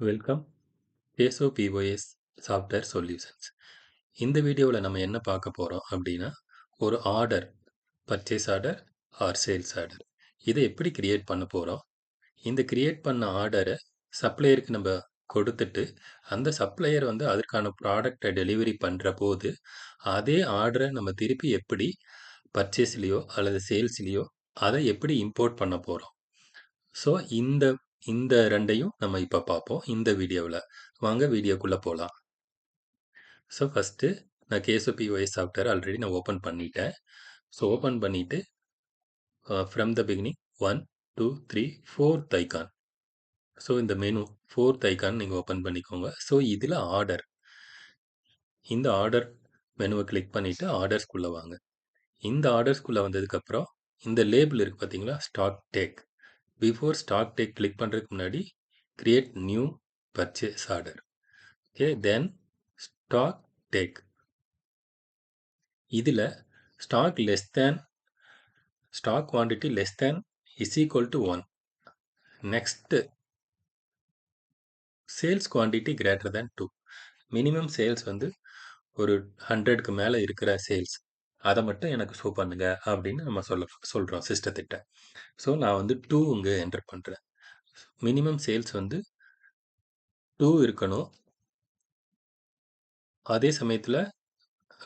Welcome Peso POS software solutions இந்த வீடியோவில் நம்ம என்ன பார்க்க போகிறோம் அப்படின்னா ஒரு order purchase order or sales order இதை எப்படி கிரியேட் பண்ண போகிறோம் இந்த கிரியேட் பண்ண ஆர்டரை சப்ளையருக்கு நம்ம கொடுத்துட்டு அந்த சப்ளையர் வந்து அதற்கான ப்ராடக்டை டெலிவரி பண்ணுற போது அதே ஆர்டரை நம்ம திருப்பி எப்படி பர்ச்சேஸ்லேயோ அல்லது சேல்ஸ்லேயோ அதை எப்படி இம்போர்ட் பண்ண போகிறோம் ஸோ இந்த இந்த ரெண்டையும் நம்ம இப்போ பார்ப்போம் இந்த வீடியோவில். வாங்க வீடியோக்குள்ளே போகலாம் ஸோ ஃபஸ்ட்டு நான் கேஎஸ்ஓபி ஒய்ஸ் சாஃப்ட்வேர் ஆல்ரெடி நான் ஓப்பன் பண்ணிட்டேன். ஸோ ஓப்பன் பண்ணிவிட்டு from the beginning one two three fourth icon so இந்த மெனு ஃபோர்த் ஐக்கான் நீங்கள் ஓப்பன் பண்ணிக்கோங்க. ஸோ இதில் ஆர்டர் இந்த ஆர்டர் மெனுவை கிளிக் பண்ணிவிட்டு ஆர்டர்ஸ்குள்ளே வாங்க. இந்த ஆர்டர்ஸ்குள்ளே வந்ததுக்கப்புறம் இந்த லேபிள் இருக்குது பார்த்தீங்களா stock take before stock take click பண்ணுறதுக்கு முன்னாடி create new purchase order okay then stock take இதில் stock less than stock quantity less than is equal to one next sales quantity greater than two minimum sales வந்து ஒரு ஹண்ட்ரட்க்கு மேலே இருக்கிற sales அதை மட்டும் எனக்கு ஷோ பண்ணுங்க அப்படின்னு நம்ம சொல்ல சொல்கிறோம் சிஸ்டத்திட்ட ஸோ நான் வந்து டூ இங்கே என்டர் பண்ணுறேன் மினிமம் சேல்ஸ் வந்து டூ இருக்கணும். அதே சமயத்தில்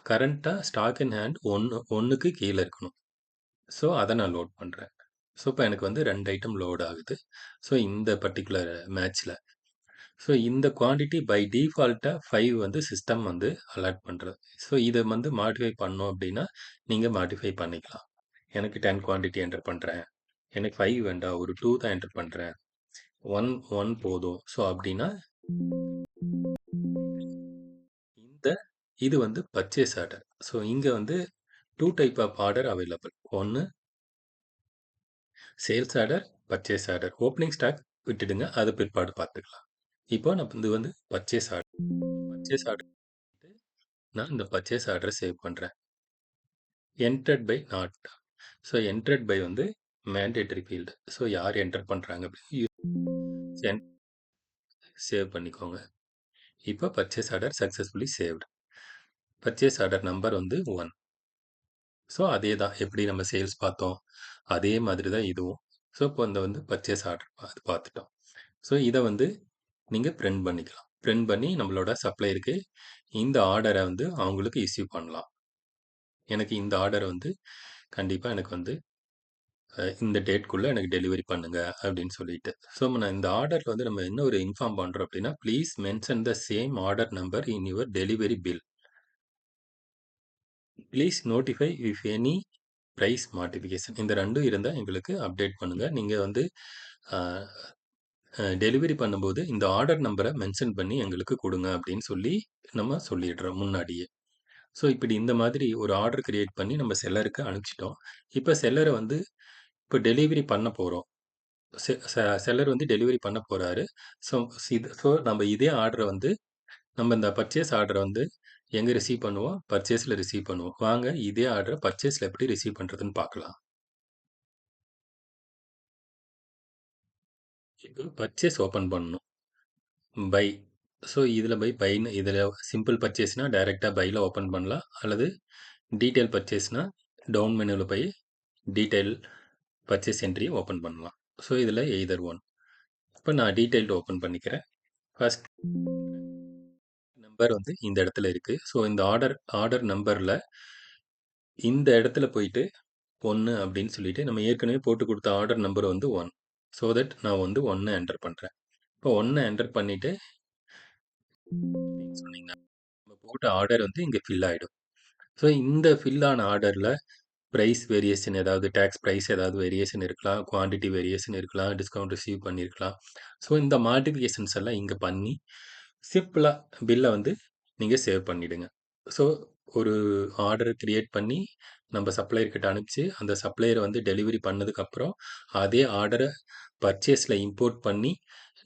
கரண்ட்டாக ஸ்டாக் இன் ஹேண்ட் ஒன்று ஒன்றுக்கு கீழே இருக்கணும். ஸோ அதை நான் லோட் பண்ணுறேன் ஸோ இப்போ எனக்கு வந்து ரெண்டு ஐட்டம் லோட் ஆகுது. ஸோ இந்த பர்டிகுலர் மேட்ச்சில் ஸோ இந்த குவான்டிட்டி பை டிஃபால்ட்டாக ஃபைவ் வந்து சிஸ்டம் வந்து அலாட் பண்ணுறது ஸோ இதை வந்து மாடிஃபை பண்ணோம் அப்படின்னா நீங்கள் மாடிஃபை பண்ணிக்கலாம். எனக்கு டென் குவான்டிட்டி என்டர் பண்ணுறேன் எனக்கு ஃபைவ் வேண்டாம் ஒரு டூ தான் என்டர் பண்ணுறேன் ஒன் ஒன் போதும். ஸோ அப்படின்னா இந்த இது வந்து பர்ச்சேஸ் ஆர்டர் ஸோ இங்கே வந்து two type of order available ஒன்று sales order purchase order opening stock விட்டுடுங்க. அது பிற்பாடு பார்த்துக்கலாம். இப்போ நான் இது வந்து பர்ச்சேஸ் ஆர்டர் பர்ச்சேஸ் ஆர்டர் நான் இந்த பர்ச்சேஸ் ஆர்டரை சேவ் பண்ணுறேன் entered by not so entered by வந்து மேண்டேட்டரி ஃபீல்டு ஸோ யார் என்டர் பண்ணுறாங்க அப்படின்னு சேவ் பண்ணிக்கோங்க. இப்போ purchase order successfully saved purchase order number வந்து ஒன் ஸோ அதே தான். எப்படி நம்ம சேல்ஸ் பார்த்தோம்? அதே மாதிரி தான் இதுவும். ஸோ இப்போ இந்த வந்து பர்ச்சேஸ் ஆர்டர் அது பார்த்துட்டோம். ஸோ இதை வந்து நீங்கள் பிரிண்ட் பண்ணிக்கலாம். பிரிண்ட் பண்ணி நம்மளோட சப்ளையருக்கு இந்த ஆர்டரை வந்து அவங்களுக்கு இஸ்யூ பண்ணலாம். எனக்கு இந்த ஆர்டர் வந்து கண்டிப்பாக எனக்கு வந்து இந்த டேட்குள்ளே எனக்கு டெலிவரி பண்ணுங்க அப்படின்னு சொல்லிட்டு. ஸோ நான் இந்த ஆர்டர் வந்து நம்ம என்ன ஒரு இன்ஃபார்ம் பண்ணுறோம் அப்படின்னா please mention the same order number in your delivery bill please notify if any price modification இந்த ரெண்டும் இருந்தால் எங்களுக்கு அப்டேட் பண்ணுங்கள் நீங்கள் வந்து டெலிவரி பண்ணும்போது இந்த ஆர்டர் நம்பரை மென்ஷன் பண்ணி எங்களுக்கு கொடுங்க அப்படின்னு சொல்லி நம்ம சொல்லிடுறோம் முன்னாடியே. ஸோ இப்படி இந்த மாதிரி ஒரு ஆர்டர் கிரியேட் பண்ணி நம்ம செல்லருக்கு அனுப்பிச்சிட்டோம். இப்போ செல்லரை வந்து இப்போ டெலிவரி பண்ண போகிறோம் செல்லர் வந்து டெலிவரி பண்ண போகிறாரு ஸோ இது ஸோ நம்ம இதே ஆர்டரை வந்து நம்ம இந்த பர்ச்சேஸ் ஆர்டரை வந்து எங்கே ரிசீவ் பண்ணுவோம்? பர்ச்சேஸில் ரிசீவ் பண்ணுவோம். வாங்க இதே ஆர்டரை பர்ச்சேஸில் எப்படி ரிசீவ் பண்ணுறதுன்னு பார்க்கலாம் பர்ச்சேஸ் ஓப்பன் பண்ணணும். பை ஸோ இதில் பை பைன்னு இதில் சிம்பிள் பர்ச்சேஸ்னால் டைரெக்டாக பையில் ஓப்பன் பண்ணலாம். அல்லது டீட்டெயில் பர்ச்சேஸ்னால் டவுன் மெனுவில் போய் டீட்டெயில் பர்ச்சேஸ் என்ட்ரியை ஓப்பன் பண்ணலாம். ஸோ இதில் எய்தர் ஒன் இப்போ நான் டீட்டெயில்டு ஓப்பன் பண்ணிக்கிறேன். ஃபஸ்ட் நம்பர் வந்து இந்த இடத்துல இருக்குது ஸோ இந்த ஆர்டர் ஆர்டர் நம்பரில் இந்த இடத்துல போயிட்டு ஒன்று அப்படின்னு சொல்லிட்டு நம்ம ஏற்கனவே போட்டு கொடுத்த ஆர்டர் நம்பர் வந்து ஒன் ஸோ தட் நான் வந்து ஒன்று என்டர் பண்ணுறேன் இப்போ ஒன்று என்டர் பண்ணிவிட்டு சொன்னீங்கன்னா நம்ம போட்ட ஆர்டர் வந்து இங்கே ஃபில் ஆகிடும் ஸோ இந்த ஃபில் ஆன ஆர்டரில் ப்ரைஸ் வேரியேஷன் ஏதாவது டேக்ஸ் ப்ரைஸ் ஏதாவது வேரியேஷன் இருக்கலாம் குவான்டிட்டி வேரியேஷன் இருக்கலாம் டிஸ்கவுண்ட் ரிசீவ் பண்ணியிருக்கலாம் ஸோ இந்த மாடிஃபிகேஷன்ஸ் எல்லாம் இங்கே பண்ணி சிம்பிளாக பில்லை வந்து நீங்கள் சேவ் பண்ணிவிடுங்க ஸோ ஒரு ஆர்டர் க்ரியேட் பண்ணி நம்ம சப்ளையர்கிட்ட அனுப்பிச்சு அந்த சப்ளையரை வந்து டெலிவரி பண்ணதுக்கப்புறம் அதே ஆர்டரை பர்ச்சேஸில் இம்போர்ட் பண்ணி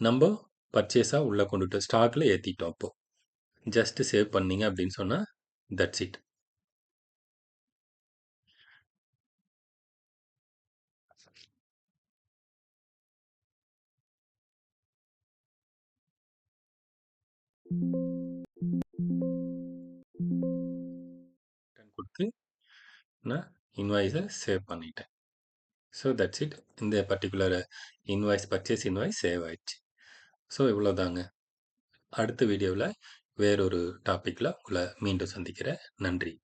நம்ம பர்ச்சேஸாக உள்ளே கொண்டுட்டு ஸ்டாக்கில் ஏற்றிட்டோம் அப்போது ஜஸ்ட்டு சேவ் பண்ணீங்க அப்படின்னு சொன்னால் தட்ஸ் இட் கொடுத்து நான் இன்வாய்ஸை சேவ் பண்ணிட்டேன். ஸோ தட்ஸ் இட் இந்த particular invoice purchase invoice save ஆயிடுச்சு. ஸோ இவ்வளோதாங்க அடுத்த வீடியோவில் வேறொரு டாப்பிக்கில் உங்களை மீண்டும் சந்திக்கிறேன். நன்றி.